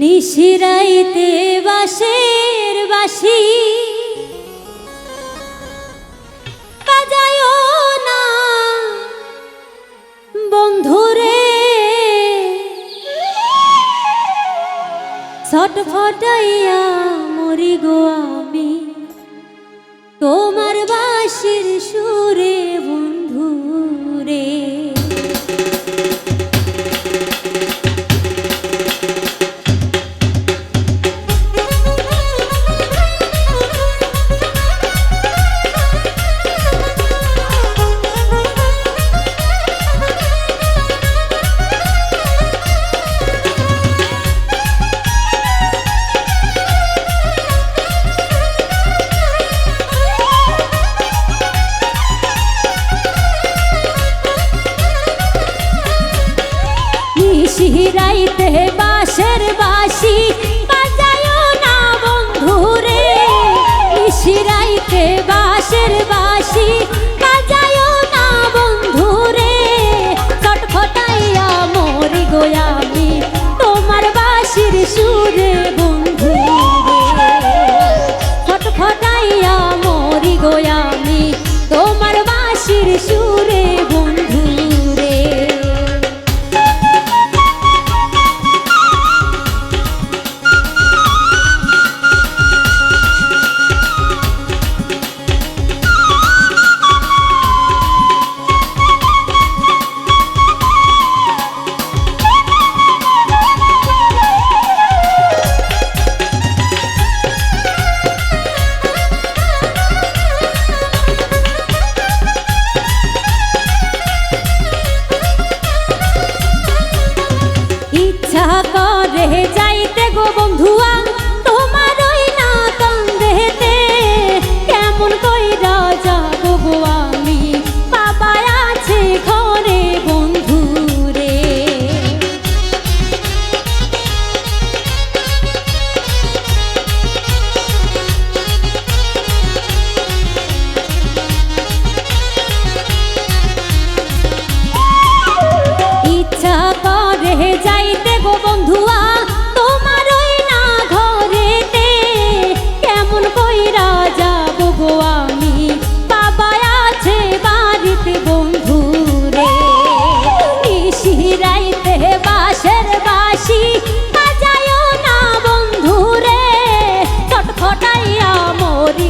নিশিরাইতে বাসের বাসি বাজায়ও না বন্ধুরে। ছটফটাইয়া মরি গোয়া শিহিরাইতে বাসের বাসি। বাজায় না বন্ধুরে শিরাইতে বাসের বাসি।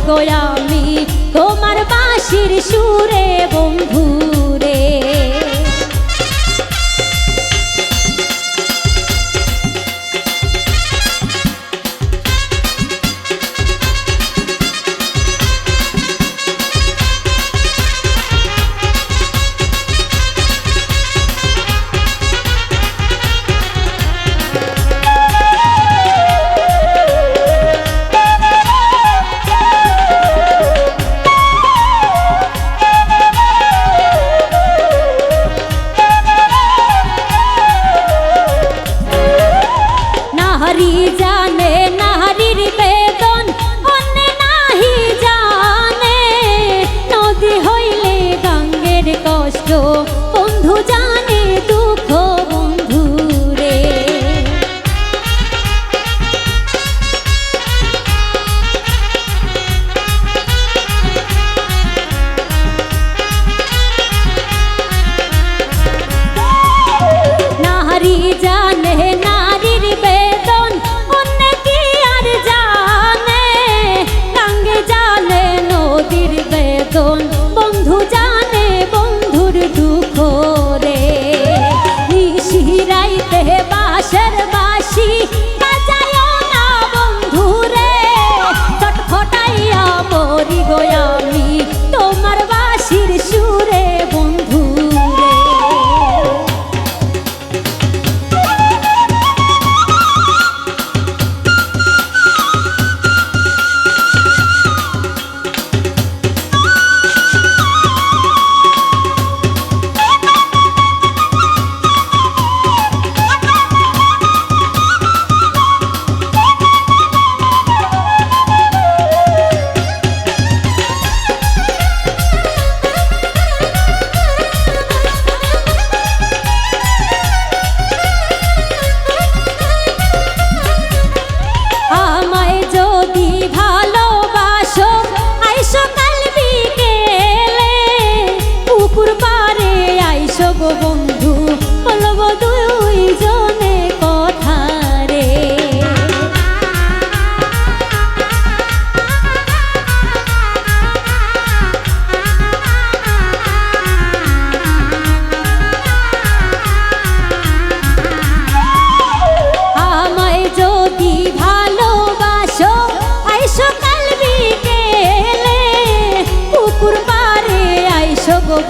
গোলামি। তোমার বাঁশির সুরে বন্ধু নাহারি জানে নাহারির বে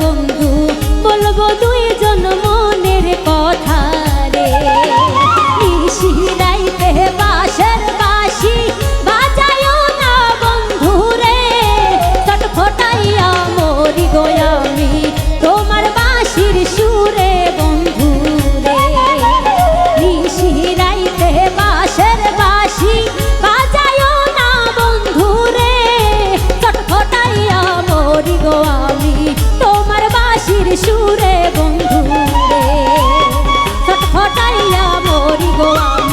bulundu আমি